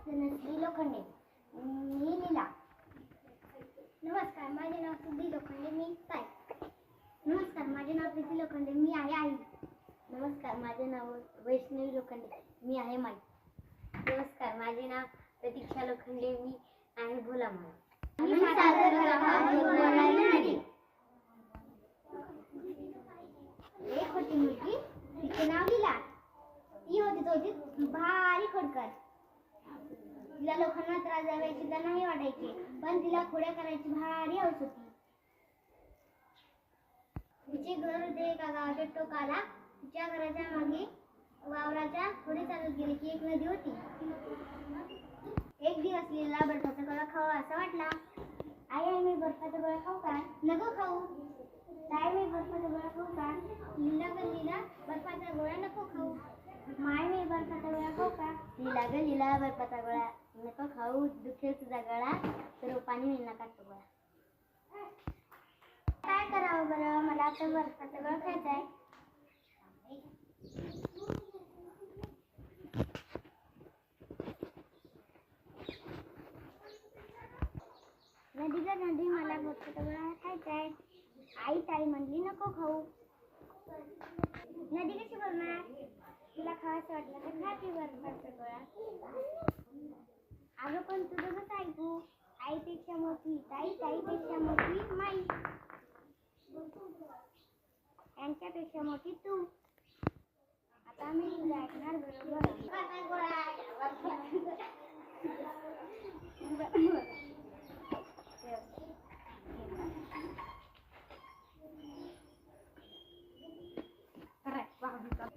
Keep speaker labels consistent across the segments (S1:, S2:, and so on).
S1: धनश्री लोखंडे मी लीला नमस्कार माझे नाव सिद्धी लोखंडे मी ताई नमस्कार माझे नाव प्रीती लोखंडे मी आहे आई नमस्कार माझे नाव वैष्णवी लोखंडे मी आहे माई नमस्कार माझे नाव प्रतीक्षा लोखंडे मी आहे भोलामाई आम्ही सादर करत आहोत बोलायला नदी. एक होती मुलगी तिचे नाव लीला ती होती होती भारी खोडकर तिला लोकांना त्रास द्यावायची नाही वाटायचे पण तिला खोड्या करायची भारी हौस होती. तिचे घर होते एका गावाच्या टोकाला तिच्या घराच्या मागे वावराच्या पुढे चालत गेले की एक नदी होती. एक दिवस लीला बर्फाचा गोळा खावा असा वाटला. आई आई मी बर्फाचा गोळा खाऊ का? नको खाऊ. ताई मी बर्फाचा गोळा खाऊ का? लिला गल्लीला बर्फाचा गोळा नको खाऊ. माय मी बर्फाचा गोळा खाऊ का? लिला गल्लीला बर्फाचा गोळा. नको खाऊ दुखेल तुझा गळा तर पाणी मिळणार काढतो गोळा. काय करावं बरं? मला आता बर्फाचा गोळा खायचा आहे नदी ग नदी मला बर्फाचा गोळा खायचा आहे आई ताई म्हणली नको खाऊ. नदी कशी बोलणार तुला खावायचं वाटलं तर खा की बर्फाचा गोळा. म्हणतो पण ऐकू आईपेक्षा मोठी ताई ताईपेक्षा मोठी माई. यांच्यापेक्षा मोठी तू. आता मी तुला ऐकणार बरोबर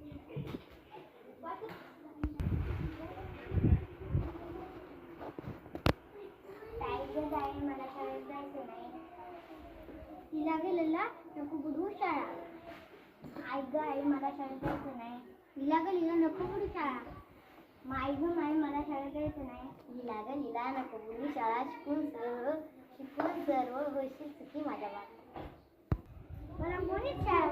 S1: ताई ग ताई मला शाळेत जायचं नाही तिला गेलेला नको बुडू शाळा. आई ग आई मला शाळेत जायचं नाही. लिला ग लिला नको बुडू शाळा. माई ग माई मला शाळेत जायचं नाही. लिला ग लिला नको बुडू शाळा. शिकून सर्व शिकून सर्व होशील सुखी माझ्या बाबा मला कोणीच शाळा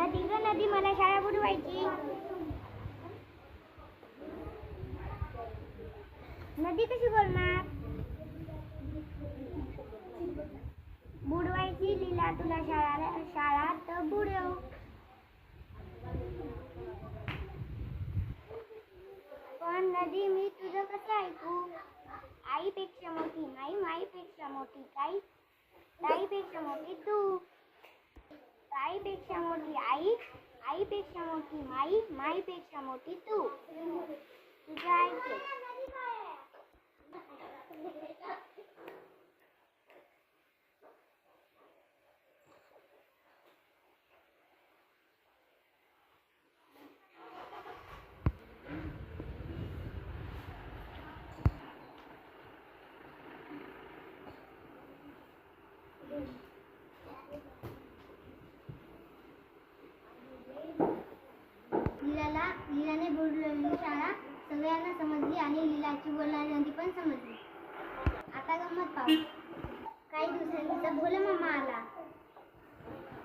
S1: नदी ग नदी मला शाळा बुडवायची. नदी कशी बोलणार बुडवायची लीला तुला शाळा शाळा तर बुडव पण नदी मी तुझं कसं ऐकू आईपेक्षा मोठी नाही माईपेक्षा मोठी ताई ताईपेक्षा मोठी तू ताईपेक्षा मोठी आई आईपेक्षा मोठी माई माईपेक्षा मोठी तू तुझं ऐकते लीलाला लीलाने बुडलेली शाळा सगळ्यांना समजली आणि लीलाची बोलणारी नदी पण समजली. आता गंमत पाहू. काही दिवसांनी भोला मामा आला.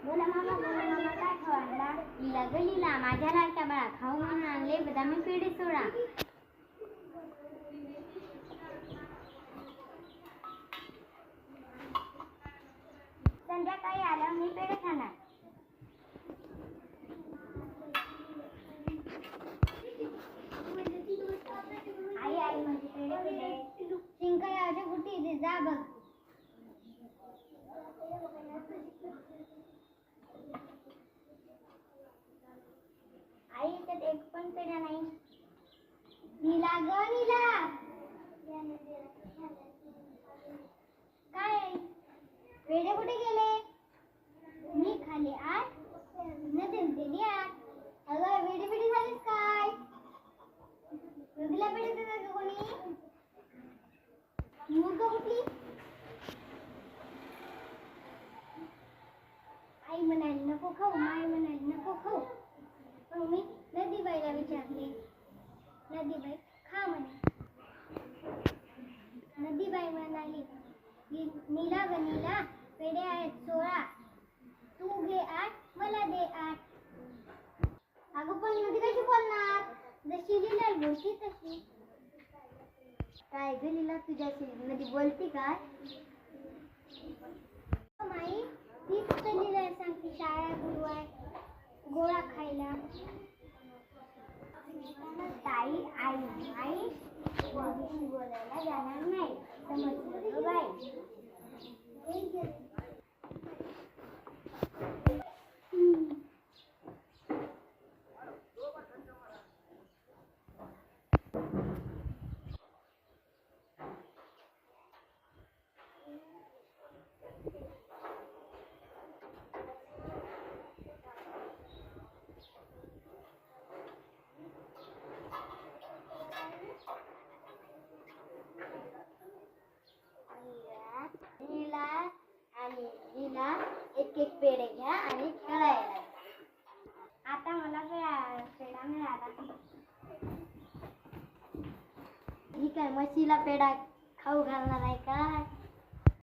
S1: भोला मामा भोला मामा काय खाऊ आणला? लीला ग लीला माझ्या लाडक्या बाळा खाऊ म्हणून आणले बदामी पेढे सोडा संध्याकाळी आल्यावर मी पेढे खाणार आई आई म्हणजे पेढे पेढे शिंकाळ्याच्या गुटी दे जा बघ आई त्यात एक पण पेढा नाही नीला ग नीला काय पेढे कुठे गेले? मी खाली आठ न दिली आठ अगं वेडी बेडी झालीस काय? नदीला पेढे देतात का कोणी? मूर्ख कुठली? आई म्हणाली नको खाऊ माय म्हणाली नको खाऊ. मग मी नदीबाईला विचारले नदीबाई खा म्हणे. नदीबाई म्हणाली नीला ग नीला. पेढे आहेत सोळा. तू घे आठ मला दे आठ. अगं पण नदी कशी बोलणार? जशी लीला बोलती तशी. काय ग लिला तुझ्या मध्ये बोलती काय माई तीच तर लीला सांगते शाळा गुरु आहे गोळा खायला. ताई आई आई बोलायला जाणार नाही. समजलं ग बाई हम्म. लीला आणि घ्या एक एक पेढे घ्या आणि खेळायला आता मला पेढा मिळाला. ही काय म्हशीला पेढा खाऊ घालणार आहे का?